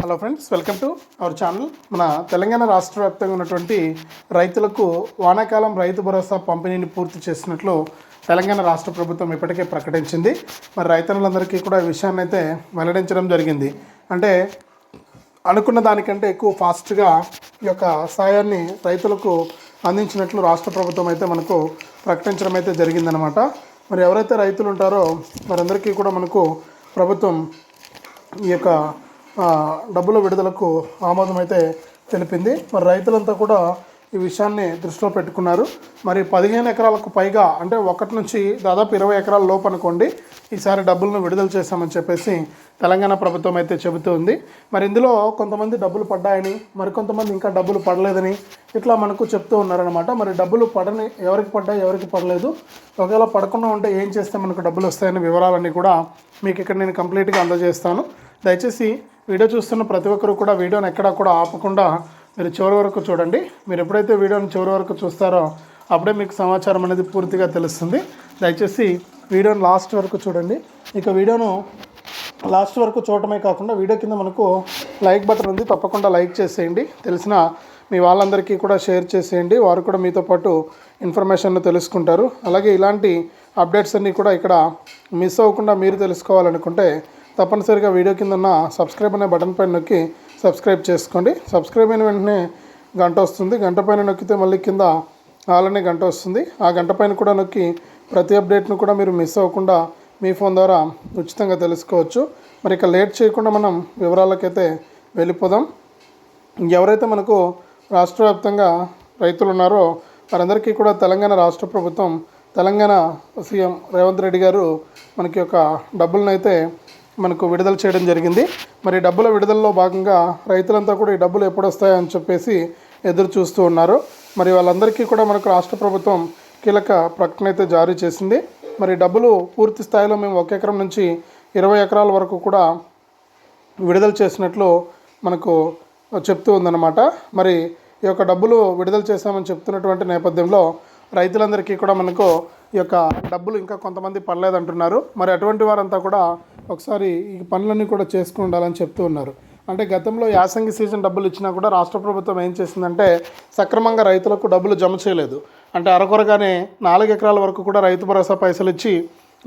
Hello friends welcome to our channel మన తెలంగాణ రాష్ట్ర వ్యాప్తంగా ఉన్నటువంటి రైతులకు వానాకాలం రైతు భరోసా పంపిణీని పూర్తి చేసినట్లు తెలంగాణ రాష్ట్ర ప్రభుత్వం ఇప్పటికే ప్రకటించింది. మరి రైతన్నులందరికీ కూడా ఈ విషయాన్ని అయితే వెల్లడించడం జరిగింది. అంటే అనుకున్న దానికంటే ఎక్కువ ఫాస్ట్గా ఈ యొక్క సాయాన్ని రైతులకు అందించినట్లు రాష్ట్ర ప్రభుత్వం అయితే మనకు ప్రకటించడం అయితే జరిగిందనమాట మరి ఎవరైతే రైతులు ఉంటారో వారందరికీ కూడా మనకు ప్రభుత్వం ఈ యొక్క డబ్బుల విడుదలకు ఆమోదం అయితే తెలిపింది. మరి రైతులంతా కూడా ఈ విషయాన్ని దృష్టిలో పెట్టుకున్నారు. మరి పదిహేను ఎకరాలకు పైగా అంటే ఒకటి నుంచి దాదాపు ఇరవై ఎకరాల లోపు అనుకోండి ఈసారి డబ్బులను విడుదల చేశామని చెప్పేసి తెలంగాణ ప్రభుత్వం అయితే చెబుతుంది మరి ఇందులో కొంతమంది డబ్బులు పడ్డాయని మరికొంతమంది ఇంకా డబ్బులు పడలేదని ఇట్లా మనకు చెప్తూ ఉన్నారనమాట మరి డబ్బులు పడని ఎవరికి పడ్డాయి ఎవరికి పడలేదు. ఒకవేళ పడకుండా ఉంటే ఏం చేస్తే మనకు డబ్బులు వస్తాయనే వివరాలన్నీ కూడా మీకు ఇక్కడ నేను కంప్లీట్గా అందజేస్తాను. దయచేసి వీడియో చూస్తున్న ప్రతి ఒక్కరు కూడా వీడియోని ఎక్కడా కూడా ఆపకుండా మీరు చివరి వరకు చూడండి. మీరు ఎప్పుడైతే వీడియోని చివరి వరకు చూస్తారో అప్పుడే మీకు సమాచారం అనేది పూర్తిగా తెలుస్తుంది. దయచేసి వీడియోని లాస్ట్ వరకు చూడండి. ఇక వీడియోను లాస్ట్ వరకు చూడటమే కాకుండా వీడియో కింద మనకు లైక్ బటన్ ఉంది. తప్పకుండా లైక్ చేసేయండి. తెలిసిన మీ వాళ్ళందరికీ కూడా షేర్ చేసేయండి. వారు కూడా మీతో పాటు ఇన్ఫర్మేషన్ను తెలుసుకుంటారు. అలాగే ఇలాంటి అప్డేట్స్ అన్నీ కూడా ఇక్కడ మిస్ అవ్వకుండా మీరు తెలుసుకోవాలనుకుంటే తప్పనిసరిగా వీడియో కింద ఉన్న సబ్స్క్రైబ్ అనే బటన్ పైన నొక్కి సబ్స్క్రైబ్ చేసుకోండి. సబ్స్క్రైబ్ అయిన వెంటనే గంట వస్తుంది. గంట పైన నొక్కితే మళ్ళీ కింద ఆలనే గంట వస్తుంది. ఆ గంట పైన కూడా నొక్కి ప్రతి అప్డేట్ను కూడా మీరు మిస్ అవ్వకుండా మీ ఫోన్ ద్వారా ఉచితంగా తెలుసుకోవచ్చు. మరి ఇక లేట్ చేయకుండా మనం వివరాలకైతే వెళ్ళిపోదాం. ఎవరైతే మనకు రాష్ట్ర వ్యాప్తంగా రైతులు ఉన్నారో వారందరికీ కూడా తెలంగాణ రాష్ట్ర ప్రభుత్వం తెలంగాణ సీఎం రేవంత్ రెడ్డి గారు మనకి యొక్క డబ్బులను అయితే మనకు విడుదల చేయడం జరిగింది. మరి డబ్బుల విడుదలలో భాగంగా రైతులంతా కూడా ఈ డబ్బులు ఎప్పుడు వస్తాయని చెప్పేసి ఎదురు చూస్తూ ఉన్నారు. మరి వాళ్ళందరికీ కూడా మనకు రాష్ట్ర ప్రభుత్వం కీలక ప్రకటన అయితే జారీ చేసింది. మరి డబ్బులు పూర్తి స్థాయిలో మేము ఒక ఎకరం నుంచి ఇరవై ఎకరాల వరకు కూడా విడుదల చేసినట్లు మనకు చెప్తూ ఉందన్నమాట. మరి ఈ యొక్క డబ్బులు విడుదల చేశామని చెప్తున్నటువంటి నేపథ్యంలో రైతులందరికీ కూడా మనకు ఈ యొక్క డబ్బులు ఇంకా కొంతమంది పడలేదంటున్నారు. మరి అటువంటి వారంతా కూడా ఒకసారి ఈ పనులన్నీ కూడా చేసుకుని ఉండాలని చెప్తూ ఉన్నారు. అంటే గతంలో యాసంగి సీజన్ డబ్బులు ఇచ్చినా కూడా రాష్ట్ర ప్రభుత్వం ఏం చేసిందంటే సక్రమంగా రైతులకు డబ్బులు జమ చేయలేదు. అంటే అరకొరగానే నాలుగు ఎకరాల వరకు కూడా రైతు భరోసా పైసలు ఇచ్చి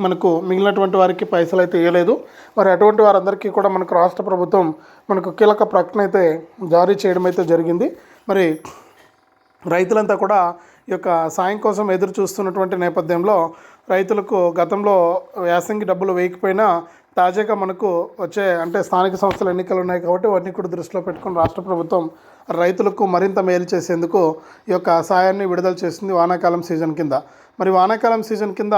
మనకు మిగిలినటువంటి వారికి పైసలు అయితే ఇవ్వలేదు మరి అటువంటి వారందరికీ కూడా మనకు రాష్ట్ర ప్రభుత్వం మనకు కీలక ప్రకటన అయితే జారీ చేయడం అయితే జరిగింది. మరి రైతులంతా కూడా ఈ యొక్క సాయం కోసం ఎదురు చూస్తున్నటువంటి నేపథ్యంలో రైతులకు గతంలో యాసంగి డబ్బులు వేయకపోయినా తాజాగా మనకు వచ్చే అంటే స్థానిక సంస్థల ఎన్నికలు ఉన్నాయి కాబట్టి వాటిని కూడా దృష్టిలో పెట్టుకుని రాష్ట్ర ప్రభుత్వం రైతులకు మరింత మేలు చేసేందుకు ఈ యొక్క సాయాన్ని విడుదల చేసింది వానాకాలం సీజన్ కింద. మరి వానాకాలం సీజన్ కింద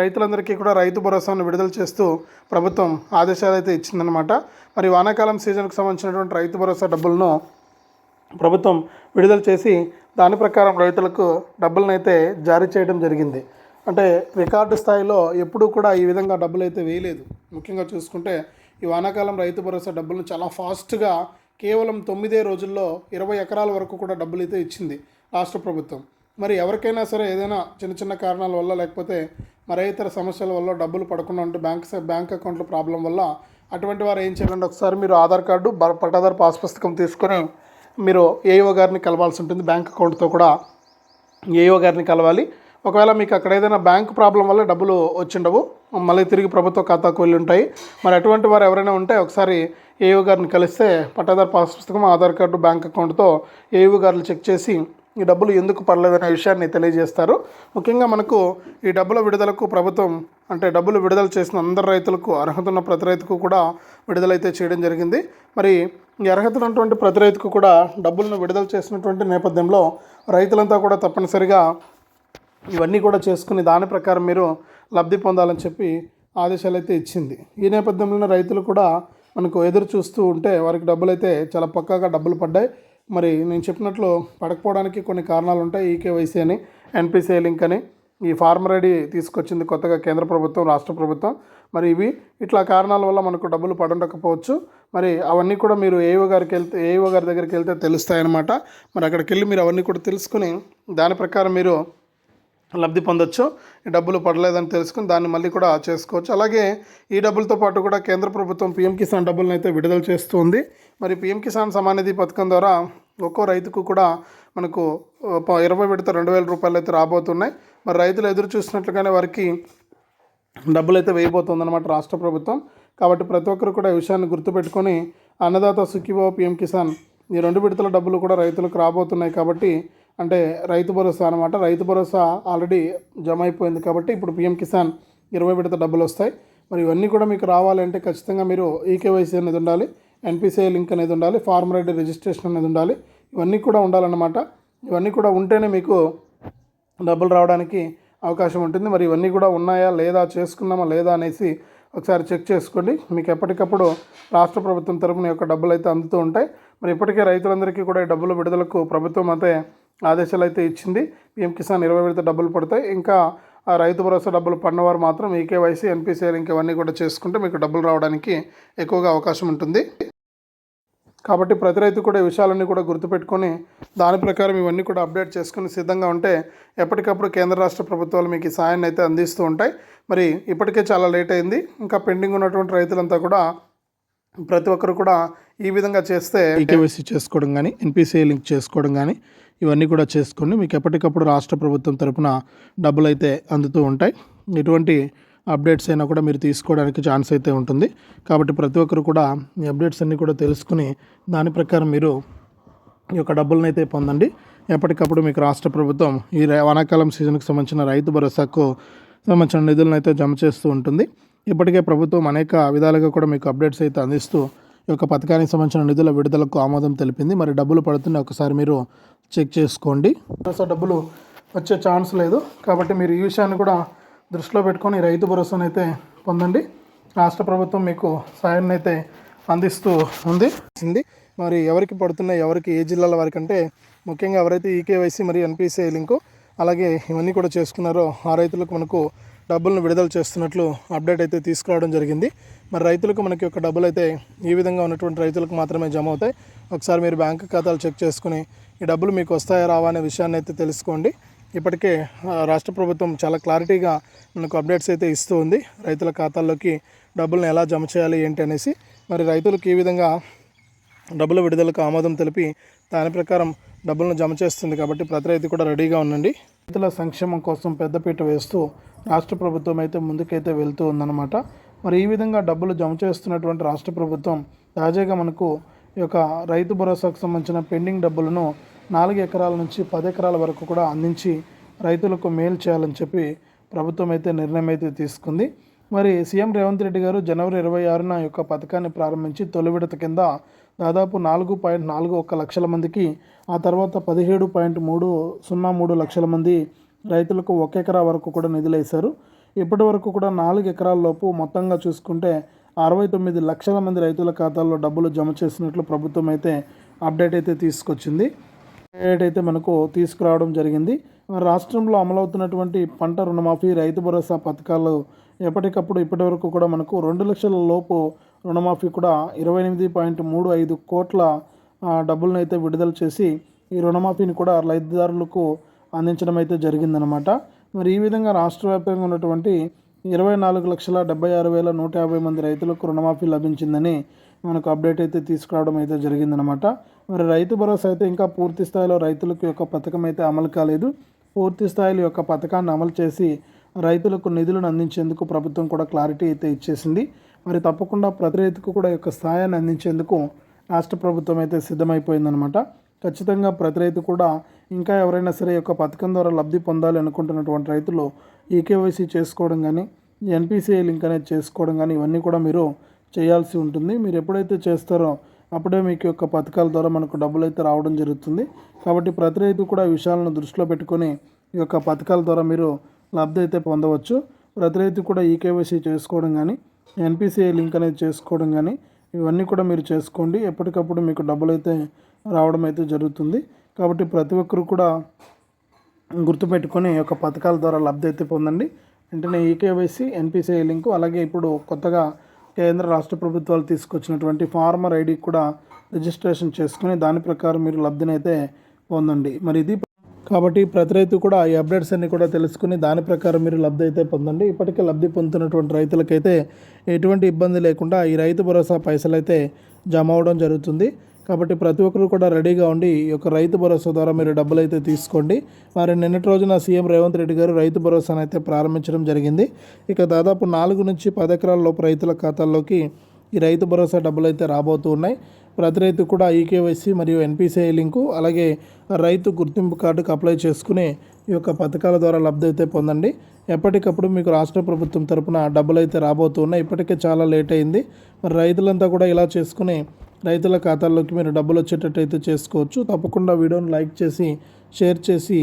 రైతులందరికీ కూడా రైతు భరోసాను విడుదల చేస్తూ ప్రభుత్వం ఆదేశాలు అయితే ఇచ్చిందనమాట మరి వానాకాలం సీజన్కు సంబంధించినటువంటి రైతు భరోసా డబ్బులను ప్రభుత్వం విడుదల చేసి దాని ప్రకారం రైతులకు డబ్బులను అయితే జారీ చేయడం జరిగింది. అంటే రికార్డు స్థాయిలో ఎప్పుడూ కూడా ఈ విధంగా డబ్బులు అయితే వేయలేదు. ముఖ్యంగా చూసుకుంటే ఈ వానాకాలం రైతు భరోసా డబ్బులను చాలా ఫాస్ట్గా కేవలం తొమ్మిదే రోజుల్లో ఇరవై ఎకరాల వరకు కూడా డబ్బులు అయితే ఇచ్చింది రాష్ట్ర ప్రభుత్వం. మరి ఎవరికైనా సరే ఏదైనా చిన్న చిన్న కారణాల వల్ల లేకపోతే మరే ఇతర సమస్యల వల్ల డబ్బులు పడకుండా ఉంటే బ్యాంక్ బ్యాంక్ అకౌంట్లో ప్రాబ్లం వల్ల అటువంటి వారు ఏం చేయాలంటే ఒకసారి మీరు ఆధార్ కార్డు బ- పట్టాదారు పాస్ పుస్తకం తీసుకొని మీరు ఏఓ గారిని కలవాల్సి ఉంటుంది. బ్యాంక్ అకౌంట్తో కూడా ఏఓ గారిని కలవాలి. ఒకవేళ మీకు అక్కడ ఏదైనా బ్యాంక్ ప్రాబ్లం వల్ల డబ్బులు వచ్చిండవు మళ్ళీ తిరిగి ప్రభుత్వ ఖాతాకు వెళ్ళి ఉంటాయి. మరి అటువంటి వారు ఎవరైనా ఉంటే ఒకసారి ఏయూ గారిని కలిస్తే పట్టాదారు పాస్ పుస్తకం ఆధార్ కార్డు బ్యాంక్ అకౌంట్తో ఏయూ గారులు చెక్ చేసి ఈ డబ్బులు ఎందుకు పడలేదనే విషయాన్ని తెలియజేస్తారు. ముఖ్యంగా మనకు ఈ డబ్బుల విడుదలకు ప్రభుత్వం అంటే డబ్బులు విడుదల చేసిన అందరు రైతులకు అర్హత ఉన్న ప్రతి రైతుకు కూడా విడుదలైతే చేయడం జరిగింది. మరి ఈ అర్హత ఉన్నటువంటి ప్రతి రైతుకు కూడా డబ్బులను విడుదల చేసినటువంటి నేపథ్యంలో రైతులంతా కూడా తప్పనిసరిగా ఇవన్నీ కూడా చేసుకుని దాని ప్రకారం మీరు లబ్ధి పొందాలని చెప్పి ఆదేశాలు అయితే ఇచ్చింది. ఈ నేపథ్యంలోనే రైతులు కూడా మనకు ఎదురు చూస్తూ ఉంటే వారికి డబ్బులు అయితే చాలా పక్కాగా డబ్బులు పడ్డాయి. మరి నేను చెప్పినట్లు పడకపోవడానికి కొన్ని కారణాలు ఉంటాయి ఈకేవైసీ అని ఎన్పిసిఐ లింక్ అని ఈ ఫార్మర్ ఐడి తీసుకొచ్చింది కొత్తగా కేంద్ర ప్రభుత్వం రాష్ట్ర ప్రభుత్వం. మరి ఇవి ఇట్లా కారణాల వల్ల మనకు డబ్బులు పడుండకపోవచ్చు. మరి అవన్నీ కూడా మీరు ఏఓ గారికి వెళ్తే ఏఓ గారి దగ్గరికి వెళ్తే తెలుస్తాయన్నమాట. మరి అక్కడికి వెళ్ళి మీరు అవన్నీ కూడా తెలుసుకుని దాని ప్రకారం మీరు లబ్ధి పొందొచ్చు. ఈ డబ్బులు పడలేదని తెలుసుకుని దాన్ని మళ్ళీ కూడా చేసుకోవచ్చు. అలాగే ఈ డబ్బులతో పాటు కూడా కేంద్ర ప్రభుత్వం పీఎం కిసాన్ డబ్బులను అయితే విడుదల చేస్తుంది. మరి పీఎం కిసాన్ సమానిధి పథకం ద్వారా ఒక్కో రైతుకు కూడా మనకు ఇరవై విడత రెండు వేల రూపాయలు అయితే రాబోతున్నాయి. మరి రైతులు ఎదురు చూసినట్లుగానే వారికి డబ్బులు అయితే వేయబోతుందన్నమాట రాష్ట్ర ప్రభుత్వం. కాబట్టి ప్రతి ఒక్కరు కూడా ఈ విషయాన్ని గుర్తుపెట్టుకొని అన్నదాత సుఖీబాబు పిఎం కిసాన్ ఈ రెండు విడతల డబ్బులు కూడా రైతులకు రాబోతున్నాయి కాబట్టి అంటే రైతు భరోసా అనమాట రైతు భరోసా ఆల్రెడీ జమ అయిపోయింది కాబట్టి ఇప్పుడు పిఎం కిసాన్ ఇరవై విడత డబ్బులు వస్తాయి. మరి ఇవన్నీ కూడా మీకు రావాలంటే ఖచ్చితంగా మీరు ఈకేవైసీ అనేది ఉండాలి ఎన్పిసిఐ లింక్ అనేది ఉండాలి ఫార్మర్ ఐడి రిజిస్ట్రేషన్ అనేది ఉండాలి. ఇవన్నీ కూడా ఉండాలన్నమాట. ఇవన్నీ కూడా ఉంటేనే మీకు డబ్బులు రావడానికి అవకాశం ఉంటుంది. మరి ఇవన్నీ కూడా ఉన్నాయా లేదా చేసుకున్నామా లేదా అనేసి ఒకసారి చెక్ చేసుకోండి. మీకు ఎప్పటికప్పుడు రాష్ట్ర ప్రభుత్వం తరపున యొక్క డబ్బులు అయితే అందుతూ ఉంటాయి. మరి ఇప్పటికే రైతులందరికీ కూడా ఈ డబ్బుల విడుదలకు ప్రభుత్వం అయితే ఆదేశాలు అయితే ఇచ్చింది. పిఎం కిసాన్ ఇరవై విడత డబ్బులు పడతాయి. ఇంకా ఆ రైతు భరోసా డబ్బులు పడినవారు మాత్రం ఈకేవైసీ ఎన్పిసిఐ ఇంకవన్నీ కూడా చేసుకుంటే మీకు డబ్బులు రావడానికి ఎక్కువగా అవకాశం ఉంటుంది. కాబట్టి ప్రతి రైతు కూడా ఈ విషయాలన్నీ కూడా గుర్తుపెట్టుకొని దాని ప్రకారం ఇవన్నీ కూడా అప్డేట్ చేసుకుని సిద్ధంగా ఉంటే ఎప్పటికప్పుడు కేంద్ర రాష్ట్ర ప్రభుత్వాలు మీకు ఈ సాయాన్ని అయితే అందిస్తూ ఉంటాయి. మరి ఇప్పటికే చాలా లేట్ అయింది. ఇంకా పెండింగ్ ఉన్నటువంటి రైతులంతా కూడా ప్రతి ఒక్కరు కూడా ఈ విధంగా చేస్తే ఈకేవైసీ చేసుకోవడం కానీ ఎన్పిసిఐ లింక్ చేసుకోవడం కానీ ఇవన్నీ కూడా చేసుకోండి మీకు ఎప్పటికప్పుడు రాష్ట్ర ప్రభుత్వం తరపున డబ్బులు అయితే అందుతూ ఉంటాయి. ఎటువంటి అప్డేట్స్ అయినా కూడా మీరు తీసుకోవడానికి ఛాన్స్ అయితే ఉంటుంది. కాబట్టి ప్రతి ఒక్కరు కూడా ఈ అప్డేట్స్ అన్నీ కూడా తెలుసుకుని దాని ప్రకారం మీరు ఈ యొక్క డబ్బులను అయితే పొందండి. ఎప్పటికప్పుడు మీకు రాష్ట్ర ప్రభుత్వం ఈ వానాకాలం సీజన్కి సంబంధించిన రైతు భరోసాకు సంబంధించిన నిధులను అయితే జమ చేస్తూ ఉంటుంది. ఇప్పటికే ప్రభుత్వం అనేక విధాలుగా కూడా మీకు అప్డేట్స్ అయితే అందిస్తూ యొక్క పథకానికి సంబంధించిన నిధుల విడుదలకు ఆమోదం తెలిపింది. మరి డబ్బులు పడుతున్నాయి. ఒకసారి మీరు చెక్ చేసుకోండి. భరోసా డబ్బులు వచ్చే ఛాన్స్ లేదు. కాబట్టి మీరు ఈ విషయాన్ని కూడా దృష్టిలో పెట్టుకొని రైతు భరోసాను అయితే పొందండి. రాష్ట్ర ప్రభుత్వం మీకు సాయాన్ని అయితే అందిస్తూ ఉంది. ఉంది. మరి ఎవరికి పడుతున్నాయి ఎవరికి ఏ జిల్లాల వారికి అంటే ముఖ్యంగా ఎవరైతే ఈకేవైసీ మరియు ఎన్పిసిఐ లింకు అలాగే ఇవన్నీ కూడా చేసుకున్నారో ఆ రైతులకు మనకు డబ్బులను విడుదల చేస్తున్నట్లు అప్డేట్ అయితే తీసుకురావడం జరిగింది. మరి రైతులకు మనకి యొక్క డబ్బులు అయితే ఈ విధంగా ఉన్నటువంటి రైతులకు మాత్రమే జమ అవుతాయి. ఒకసారి మీరు బ్యాంకు ఖాతాలు చెక్ చేసుకుని ఈ డబ్బులు మీకు వస్తాయా రావా అనే విషయాన్ని అయితే తెలుసుకోండి. ఇప్పటికే రాష్ట్ర ప్రభుత్వం చాలా క్లారిటీగా మనకు అప్డేట్స్ అయితే ఇస్తూ ఉంది. రైతుల ఖాతాల్లోకి డబ్బులను ఎలా జమ చేయాలి ఏంటి అనేసి మరి రైతులకు ఈ విధంగా డబ్బుల విడుదలకు ఆమోదం తెలిపి దాని ప్రకారం డబ్బులను జమ చేస్తుంది కాబట్టి ప్రతి రైతు కూడా రెడీగా ఉండండి. రైతుల సంక్షేమం కోసం పెద్దపీట వేస్తూ రాష్ట్ర ప్రభుత్వం అయితే ముందుకైతే వెళ్తూ ఉందన్నమాట. మరి ఈ విధంగా డబ్బులు జమ చేస్తున్నటువంటి రాష్ట్ర ప్రభుత్వం తాజాగా మనకు ఈ యొక్క రైతు భరోసాకు సంబంధించిన పెండింగ్ డబ్బులను నాలుగు ఎకరాల నుంచి పది ఎకరాల వరకు కూడా అందించి రైతులకు మేలు చేయాలని చెప్పి ప్రభుత్వం అయితే నిర్ణయం అయితే తీసుకుంది. మరి సీఎం రేవంత్ రెడ్డి గారు జనవరి ఇరవై ఆరున యొక్క పథకాన్ని ప్రారంభించి తొలి విడత కింద దాదాపు నాలుగు పాయింట్ నాలుగు ఒక్క లక్షల మందికి ఆ తర్వాత పదిహేడు పాయింట్ మూడు సున్నా మూడు లక్షల మంది రైతులకు ఒక ఎకరా వరకు కూడా నిధులు వేశారు. ఇప్పటి వరకు కూడా నాలుగు ఎకరాల లోపు మొత్తంగా చూసుకుంటే అరవై తొమ్మిది లక్షల మంది రైతుల ఖాతాల్లో డబ్బులు జమ చేసినట్లు ప్రభుత్వం అయితే అప్డేట్ అయితే తీసుకొచ్చింది. అప్డేట్ అయితే మనకు తీసుకురావడం జరిగింది. రాష్ట్రంలో అమలవుతున్నటువంటి పంట రుణమాఫీ రైతు భరోసా పథకాలు ఎప్పటికప్పుడు ఇప్పటి వరకు కూడా మనకు రెండు లక్షల లోపు రుణమాఫీ కూడా ఇరవై ఎనిమిది పాయింట్ మూడు ఐదు కోట్ల డబ్బులను అయితే విడుదల చేసి ఈ రుణమాఫీని కూడా రైతుదారులకు అందించడం అయితే జరిగిందనమాట మరి ఈ విధంగా రాష్ట్ర వ్యాప్తంగా ఉన్నటువంటి ఇరవై నాలుగు లక్షల డెబ్బై ఆరు వేల నూట యాభై మంది రైతులకు రుణమాఫీ లభించిందని మనకు అప్డేట్ అయితే తీసుకురావడం అయితే జరిగిందనమాట మరి రైతు భరోసా అయితే ఇంకా పూర్తి స్థాయిలో రైతులకు యొక్క పథకం అయితే అమలు కాలేదు. పూర్తి స్థాయిలో యొక్క పథకాన్ని అమలు చేసి రైతులకు నిధులను అందించేందుకు ప్రభుత్వం కూడా క్లారిటీ అయితే ఇచ్చేసింది. మరి తప్పకుండా ప్రతి రైతుకు కూడా యొక్క సహాయాన్ని అందించేందుకు రాష్ట్ర ప్రభుత్వం అయితే సిద్ధమైపోయిందనమాట ఖచ్చితంగా ప్రతి రైతు కూడా ఇంకా ఎవరైనా సరే యొక్క పథకం ద్వారా లబ్ధి పొందాలి అనుకుంటున్నటువంటి రైతులు ఈకేవైసీ చేసుకోవడం కానీ ఎన్పిసిఐ లింక్ అనేది చేసుకోవడం కానీ ఇవన్నీ కూడా మీరు చేయాల్సి ఉంటుంది. మీరు ఎప్పుడైతే చేస్తారో అప్పుడే మీకు యొక్క పథకాల ద్వారా మనకు డబ్బులు అయితే రావడం జరుగుతుంది. కాబట్టి ప్రతి రైతు కూడా విషయాలను దృష్టిలో పెట్టుకొని ఈ యొక్క పథకాల ద్వారా మీరు లబ్ధి అయితే పొందవచ్చు. ప్రతి రైతు కూడా ఈకేవైసీ చేసుకోవడం కానీ ఎన్పిసిఐ లింక్ అనేది చేసుకోవడం కానీ ఇవన్నీ కూడా మీరు చేసుకోండి. ఎప్పటికప్పుడు మీకు డబ్బులు అయితే రావడం అయితే జరుగుతుంది. కాబట్టి ప్రతి ఒక్కరు కూడా గుర్తుపెట్టుకొని ఈ యొక్క పథకాల ద్వారా లబ్ధి అయితే పొందండి. వెంటనే ఈకేవైసీ ఎన్పిసిఐ లింకు అలాగే ఇప్పుడు కొత్తగా కేంద్ర రాష్ట్ర ప్రభుత్వాలు తీసుకొచ్చినటువంటి ఫార్మర్ ఐడి కూడా రిజిస్ట్రేషన్ చేసుకుని దాని ప్రకారం మీరు లబ్ధినైతే పొందండి. మరి ఇది కాబట్టి ప్రతి రైతు కూడా ఈ అప్డేట్స్ అన్ని కూడా తెలుసుకుని దాని ప్రకారం మీరు లబ్ధి అయితే పొందండి. ఇప్పటికే లబ్ధి పొందుతున్నటువంటి రైతులకైతే ఎటువంటి ఇబ్బంది లేకుండా ఈ రైతు భరోసా పైసలు అయితే జమ అవడం జరుగుతుంది. కాబట్టి ప్రతి ఒక్కరు కూడా రెడీగా ఉండి ఈ యొక్క రైతు భరోసా ద్వారా మీరు డబ్బులు అయితే తీసుకోండి. మరి నిన్నటి రోజున సీఎం రేవంత్ రెడ్డి గారు రైతు భరోసాను అయితే ప్రారంభించడం జరిగింది. ఇక దాదాపు నాలుగు నుంచి పది ఎకరాల లోపు రైతుల ఖాతాల్లోకి ఈ రైతు భరోసా డబ్బులు అయితే రాబోతూ ఉన్నాయి. ప్రతి రైతు కూడా ఈకేవైసీ మరియు ఎన్పిసిఐ లింకు అలాగే రైతు గుర్తింపు కార్డుకు అప్లై చేసుకుని ఈ యొక్క పథకాల ద్వారా లబ్ధి అయితే పొందండి. ఎప్పటికప్పుడు మీకు రాష్ట్ర ప్రభుత్వం తరపున డబ్బులు అయితే రాబోతున్నాయి ఇప్పటికే చాలా లేట్ అయింది. మరి రైతులంతా కూడా ఇలా చేసుకుని రైతుల ఖాతాల్లోకి మీరు డబ్బులు వచ్చేటట్టు అయితే చేసుకోవచ్చు. తప్పకుండా వీడియోని లైక్ చేసి షేర్ చేసి